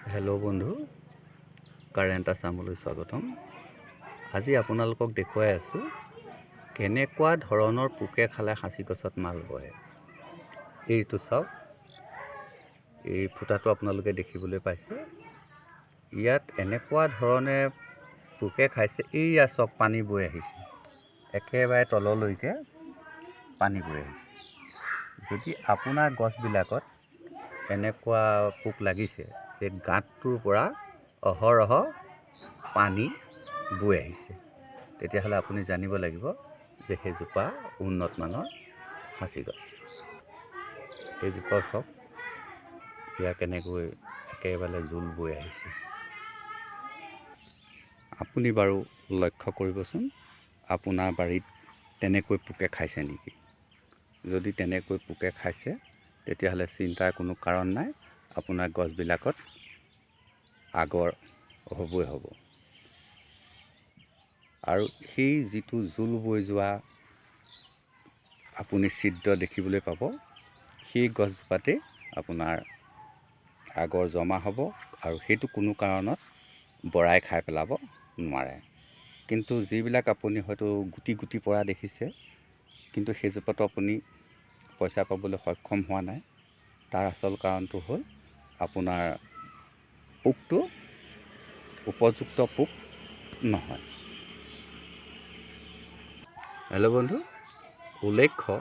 Hello বন্ধু current আছামলৈ স্বাগতম। আজি আপোনালোকক দেখুৱাই আছোঁ কেনেকুৱা ধৰণৰ পোকে খালে সাঁচি গছত মাল বহে। এইটো চাওক এই ফুটাটো আপোনালোকে দেখিবলৈ পাইছে। ইয়াত এনেকুৱা ধৰণে পোকে খাইছে এইয়া চাওক পানী বৈ আহিছে। একেবাৰে তললৈকে পানী বৈ আহিছে। যদি আপোনাৰ গছবিলাকত এনেকুৱা পোক লাগিছে যে গাঁতটোৰ পৰা অহৰহ পানী বৈ আহিছে। তেতিয়াহ'লে আপুনি জানিব লাগিব যে সেইজোপা উন্নত মানৰ সাঁচি গছ। সেইজোপা চাওক ইয়াৰ কেনেকৈ একেবাৰে জোল বৈ আহিছে। আপুনি বাৰু লক্ষ্য কৰিবচোন আপোনাৰ বাৰীত তেনেকৈ পোকে খাইছে নেকি? যদি তেনেকৈ পোকে খাইছে তেতিয়াহ'লে চিন্তাৰ কোনো কাৰণ নাই আপোনাৰ গছবিলাকত আগৰ হ'বই হ'ব। আৰু সেই যিটো জোল বৈ যোৱা আপুনি ছিদ্ৰ দেখিবলৈ পাব সেই গছজোপাতেই আপোনাৰ আগৰ জমা হ'ব আৰু সেইটো কোনো কাৰণত বৰাই খাই পেলাব নোৱাৰে। কিন্তু যিবিলাক আপুনি হয়তো গুটি গুটি পৰা দেখিছে কিন্তু সেইজোপাতো আপুনি পইচা পাবলৈ সক্ষম হোৱা নাই। তাৰ আচল কাৰণটো হ'ল আপোনাৰ পোকটো উপযুক্ত পোক নহয়। হেল্ল' বন্ধু, উল্লেখ্য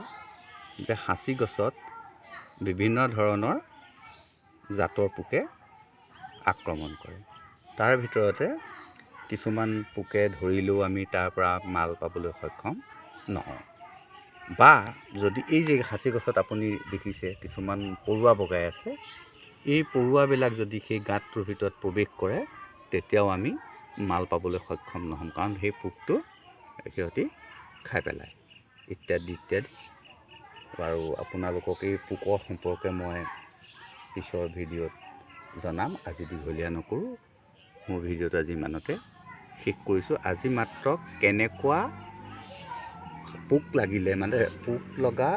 যে সাঁচি গছত বিভিন্ন ধৰণৰ জাতৰ পোকে আক্ৰমণ কৰে। তাৰ ভিতৰতে কিছুমান পোকে ধৰিলেও আমি তাৰ পৰা মাল পাবলৈ সক্ষম নহওঁ। বা যদি এই যে সাঁচি গছত আপুনি দেখিছে, কিছুমান পৰুৱা বগাই আছে এই পৰুৱাবিলাক যদি সেই গাঁতটোৰ ভিতৰত প্ৰৱেশ কৰে, তেতিয়াও আমি মাল পাবলৈ সক্ষম নহ'ম। কাৰণ সেই পোকটো সিহঁতি খাই পেলায়। ইত্যাদি ইত্যাদি। আৰু আপোনালোকক এই পোকৰ সম্পৰ্কে মই পিছৰ ভিডিঅ'ত জনাম। আজি দীঘলীয়া নকৰোঁ। মোৰ ভিডিঅ'টো আজি ইমানতে শেষ কৰিছোঁ। আজি মাত্ৰ কেনেকুৱা পোক লাগিলে মানে পোক লগা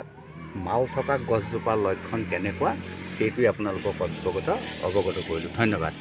মাল থকা গছজোপাৰ লক্ষণ কেনেকুৱা সেইটোৱে আপোনালোকক অৱগত অৱগত কৰিলোঁ ধন্যবাদ।